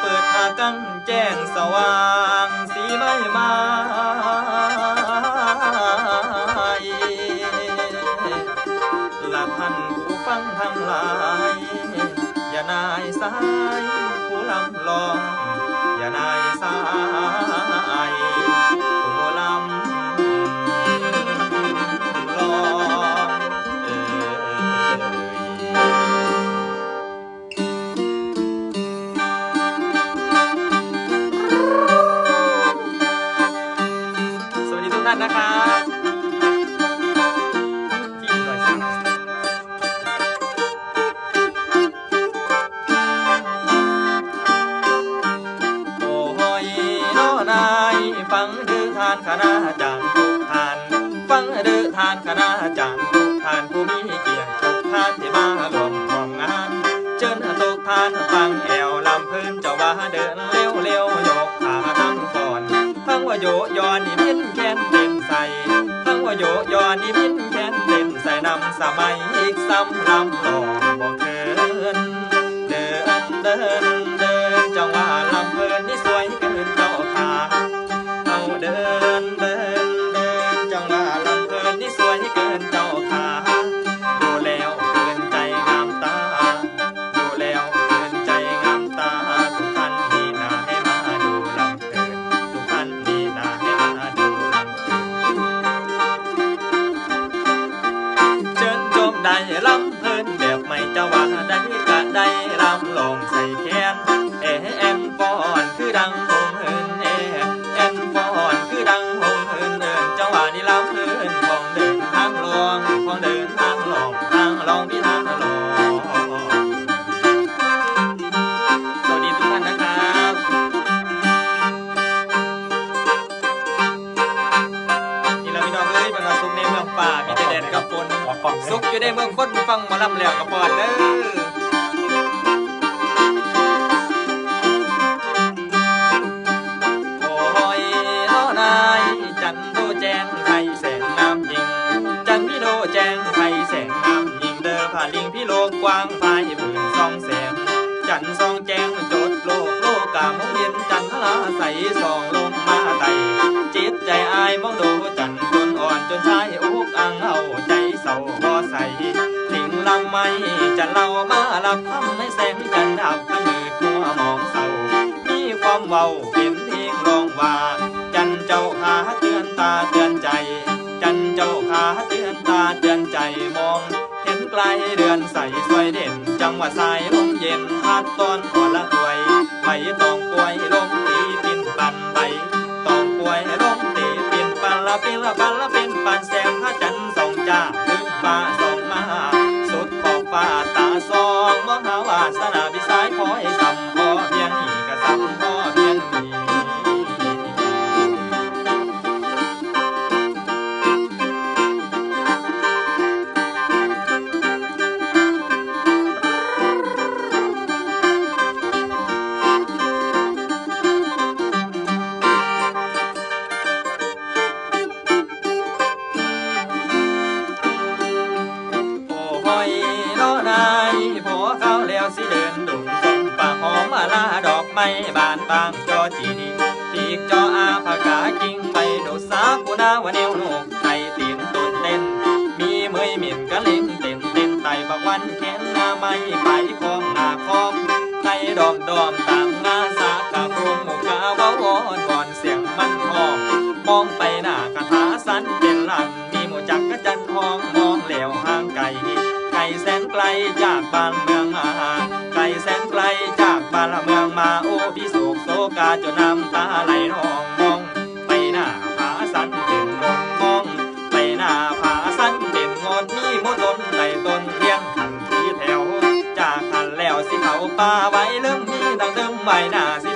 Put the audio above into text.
เปิดหากันแจ้งสว่างสีไม่มาหลับพันผู้ฟังทั้งหลาย อย่านายสายผู้ลำลอง นะครับที่รอยสักโอ้ยน้อนายฟังดือทานคณาจารย์ทุกท่าน ฟังดือทานคณาจารย์ทุกท่านผู้มีเกียรติทุกท่านที่มาร่วมร่วมงาน เชิญทุกท่านฟังแอวลำพื้นเจ้าว่าเดินเร็วเร็วยกขาทั้งก่อน ทั้งว่าโยยอนนี่พินแค้น បាយសំរាំឡងបងឃើញដើរដើរ ได้ลำเพลินแบบไม่จะว่าได้กะได้ลำลองใส่แขนเอแอนฟอนคือดังหงเฮินเอแอนฟอนคือดังหงเฮินเอินจังหวะนี้ลำเพลินของเดินทางลองของเดินทางลองทางลองพี่ทางลองสวัสดีทุกท่านนะครับนี่เราพี่น้องเอ้ยเป็นมาซุกในเมืองป่ามีแต่แดดกับฝน ซุกอยู่ในเมืองคนฟังหมอลำแล้วกับปอดเด้อโอ้ยน้อนายจันโดแจ้งไทยแสงน้ำยิงจันพี่โดแจงไทยแสงน้ำยิงเด้อผ่าลิงพี่โลกกว้างพายผืนสองแสง จันทร์สองแจงโจดโลกโลกกามองเย็นจันทราใสสองลงมาไตจิตใจอายมองดูจ นอ่อนจนชายอุกอังเอาใจเศร้าบ่ใสลิงลำไม่จันเรามาลับคำให้แสงจันทร์ดับขมืดมัวมองเศร้ามีความเว้าเป็นเพลงร้องว่า จันเจ้าขาเตือนตาเตือนใจ จันเจ้าขาเตือนตาเตือนใจมอง เห็นไกลเดือนใสสวยเด่น จังหวะสายลมเย็นพัดต้อนขอละถวยใบตองป่วยลม ปันลละปันละปินปันแสงพระจันทร์ส่องจ้าถึงฟ้าส่องมาสุดขอบฟ้าตาสองมองหาวาสนาพิสายขอให้สำ ไม้บานบางจอจีดีปีกจออาผากากิ่งไปดูสากุนาวะเนวนกไทยตีนตุนเต้น มีเมยหมิ่นกะเล่นเต้นเต้นไตบักวันแขนหน้าไม้ไปคองหน้าคอมไทยดอมดอมตามงาสากะพรุงหมูกาเว้าวอนก่อนเสียงมันหอมมองไปหน้ากะทาสันเป็นลำมีหมูจักกะจันทองมองเหลวห่างไกลไกลแสนไกลจากบ้านเมืองมาไกลแสนไกลจากบ้านเมืองมา กาจะนำตาไหลนองมองไปหน้าผาสันเป็นงอนมองไปหน้าผาสันเป็นงอนมีมดนไหลต้นเลี้ยงขันทีแถว จากขันแล้วสิเขาป่าไว้เริ่มมีดังเดิมไว้หน้าสิ